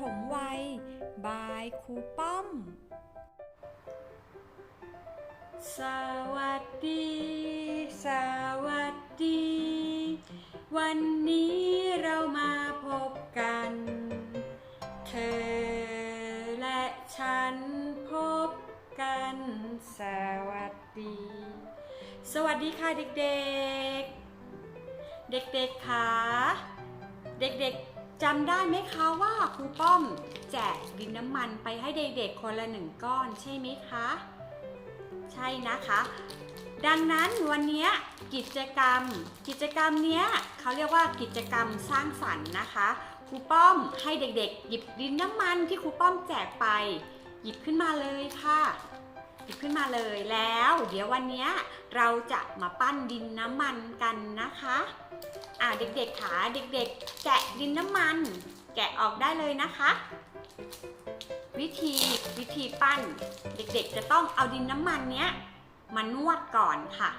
ฐมวัย บายครูป้อม สวัสดี สวัสดี วันนี้เรามาพบกัน เธอและฉันพบกัน สวัสดี สวัสดีค่ะเด็กๆ เด็กๆค่ะ เด็กๆ จำได้ไหมคะว่าครูป้อมแจกดินน้ำมันไปให้เด็กๆคนละหนึ่งก้อนใช่ไหมคะ ใช่นะคะ ดังนั้นวันนี้กิจกรรม กิจกรรมเนี้ยเขาเรียกว่ากิจกรรมสร้างสรรค์นะคะครูป้อมให้เด็กๆ หยิบดินน้ำมันที่ครูป้อมแจกไป หยิบขึ้นมาเลยค่ะ บขึ้นมาเลยแล้ว เดี๋ยววันนี้เราจะมาปั้นดินน้ำมันกันนะคะอ่าเด็กๆขาเด็กๆ แกะดินน้ำมัน แกะออกได้เลยนะคะ วิธีวิธีปั้น เด็กๆ จะต้องเอาดินน้ำมันเนี้ยมานวดก่อนค่ะ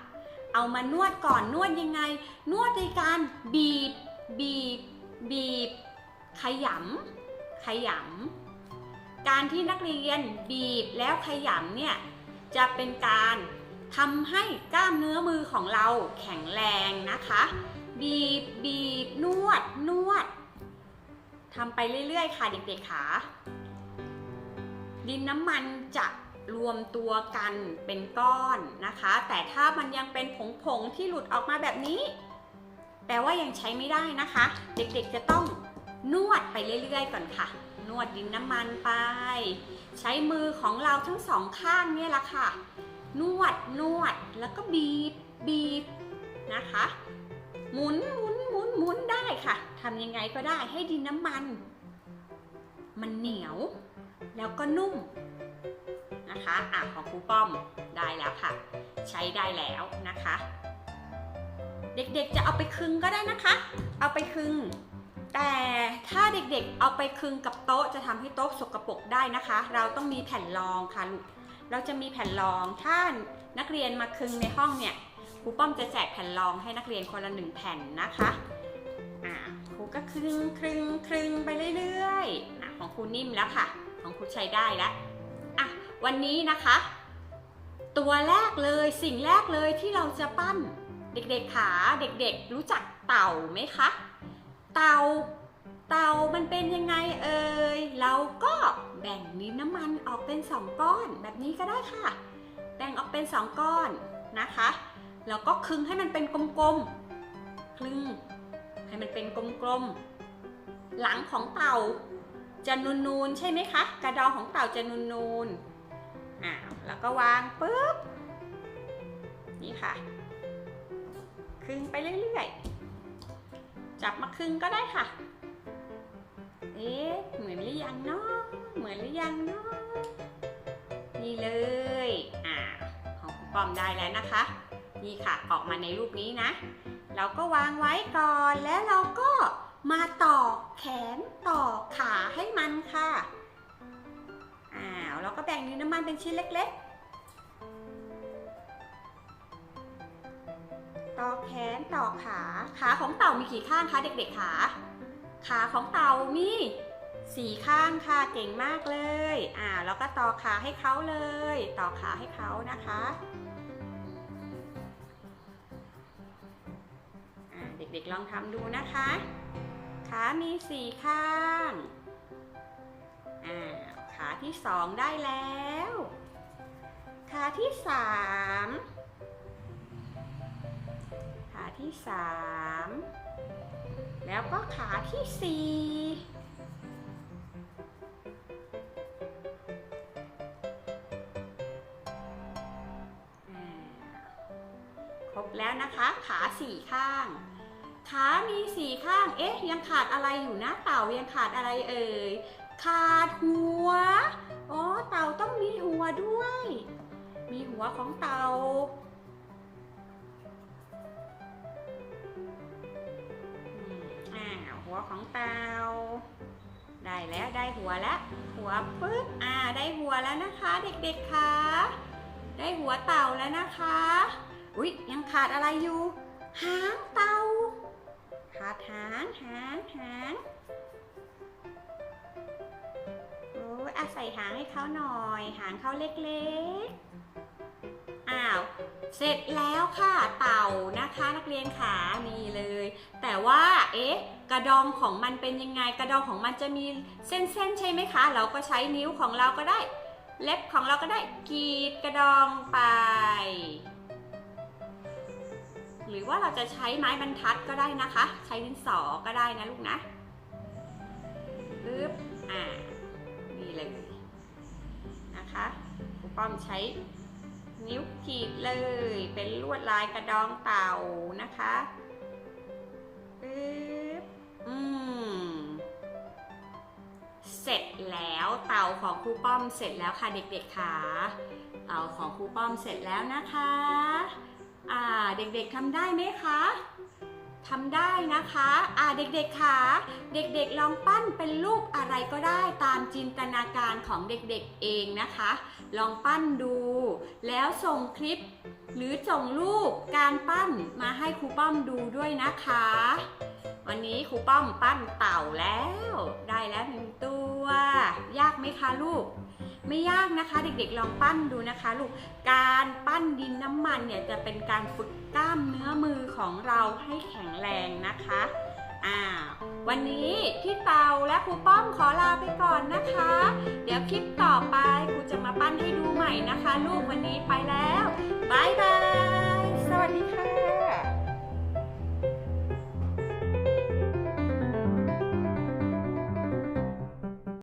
เอามานวดก่อนนวดยังไง นวดในการบีบบีบบีบ ขยำขยำการที่นักเรียนบีบแล้วขยำเนี่ย จะเป็นการทำให้กล้ามเนื้อมือของเราแข็งแรงนะคะ บีบบีบนวดนวดทำไปเรื่อยๆ ค่ะเด็กๆค่ะดินน้ำมันจะรวมตัวกันเป็นก้อนนะคะ แต่ถ้ามันยังเป็นผงๆที่หลุดออกมาแบบนี้ แปลว่ายังใช้ไม่ได้นะคะ เด็กๆจะต้องนวดไปเรื่อยๆ ก่อนค่ะ นวดดินน้ำมันไป ใช้มือของเราทั้งสองข้างเนี่ยแหละค่ะ นวดนวดแล้วก็บีบบีบนะคะ หมุนหมุนหมุนหมุนได้ค่ะทำยังไงก็ได้ให้ดินน้ำมัน มันเหนียว แล้วก็นุ่มนะคะอะของครูป้อมได้แล้วค่ะ ใช้ได้แล้วนะคะ เด็กๆจะเอาไปคึงก็ได้นะคะ เอาไปคึง แต่ถ้าเด็กๆเอาไปคึงกับโต๊ะจะทำให้โต๊ะสกปรกได้นะคะ เราต้องมีแผ่นรองค่ะลูกเราจะมีแผ่นรองถ้านักเรียนมาคึงในห้องเนี่ยครูป้อมจะแจกแผ่นรองให้นักเรียนคนละหนึ่งแผ่นนะคะอ่าครูก็คลึงคลึงคลึงไปเรื่อยๆอะของครูนิ่มแล้วค่ะ ของครูใช้ได้แล้วอะวันนี้นะคะ ตัวแรกเลยสิ่งแรกเลยที่เราจะปั้น เด็กๆขาเด็กๆรู้จักเต่าไหมคะ เตา เตามันเป็นยังไงเอ่ย เราก็แบ่งดินน้ำมันออกเป็นสองก้อนแบบนี้ก็ได้ค่ะ แบ่งออกเป็นสองก้อนนะคะ แล้วก็คลึงให้มันเป็นกลมๆ คลึงให้มันเป็นกลมๆ หลังของเต่าจะนูนๆ ใช่ไหมคะ กระดองของเต่าจะนูนๆอ่าแล้วก็วางปุ๊บ นี่ค่ะ คลึงไปเรื่อยๆ จับมาคลึงก็ได้ค่ะ เอ๊ะ เหมือนหรือยังเนาะ เหมือนหรือยังเนาะ นี่เลย อ่า ของคุณปอมได้แล้วนะคะ นี่ค่ะ ออกมาในรูปนี้นะ เราก็วางไว้ก่อน แล้วเราก็มาต่อแขนต่อขาให้มันค่ะ อ้าว เราก็แบ่งดินน้ำมันเป็นชิ้นเล็ก ๆ ต่อแขนต่อขา ขาของเต่ามีกี่ข้างคะเด็กๆขา ขาของเต่ามีสี่ข้างค่ะเก่งมากเลย อ่าแล้วก็ต่อขาให้เขาเลย ต่อขาให้เขานะคะเด็กๆลองทำดูนะคะ ขามีสี่ข้าง อ่า ขาที่สองได้แล้ว ขาที่สาม ที่สามแล้วก็ขาที่สี่ครบแล้วนะคะขาสี่ข้าง ขามีสี่ข้าง เอ๊ะ ยังขาดอะไรอยู่นะเต่ายังขาดอะไรเอ่ย ขาดหัว อ๋อ เต่าต้องมีหัวด้วย มีหัวของเต่า หัวของเตาได้แล้วได้หัวแล้ว หัวปึ๊บอ่าได้หัวแล้วนะคะ เด็กๆคะได้หัวเต่าแล้วนะคะ อุ๊ยยังขาดอะไรอยู่ หางเต่าขาดหางหางหางยอาใส่หางให้เขาหน่อย หางเขาเล็กๆอ้าว เสร็จแล้วค่ะเต่านะคะนักเรียนขานี่เลย แต่ว่าเอ๊ะกระดองของมันเป็นยังไง กระดองของมันจะมีเส้นๆใช่ไหมคะ เราก็ใช้นิ้วของเราก็ได้ เล็บของเราก็ได้กรีดกระดองไป หรือว่าเราจะใช้ไม้บรรทัดก็ได้นะคะ ใช้ดินสอก็ได้นะลูกนะปึ๊บอ่านี่เลยนะคะครูป้อมใช้ นิ้วขีดเลย เป็นลวดลายกระดองเต่านะคะปึ๊บอืมเสร็จแล้วเต่าของครูป้อมเสร็จแล้วค่ะเด็กๆค่ะเต่าของครูป้อมเสร็จแล้วนะคะ อ่าเด็กๆทำได้ไหมคะ ทำได้นะคะอ่าเด็กๆค่ะ เด็กๆลองปั้นเป็นรูปอะไรก็ได้ตามจินตนาการของเด็กๆเองนะคะ ลองปั้นดู แล้วส่งคลิป หรือส่งรูปการปั้นมาให้ครูป้อมดูด้วยนะคะ วันนี้ครูป้อมปั้นเต่าแล้ว ได้แล้วหนึ่งตัว ยากไหมคะลูก ไม่ยากนะคะ เด็กๆลองปั้นดูนะคะลูกการปั้นดินน้ำมันเนี่ยจะเป็นการฝึกกล้ามเนื้อมือของเราให้แข็งแรงนะคะอ่าวันนี้พี่เตาและครูป้อมขอลาไปก่อนนะคะ เดี๋ยวคลิปต่อไปครูจะมาปั้นให้ดูใหม่นะคะ ลูกวันนี้ไปแล้วบายบาย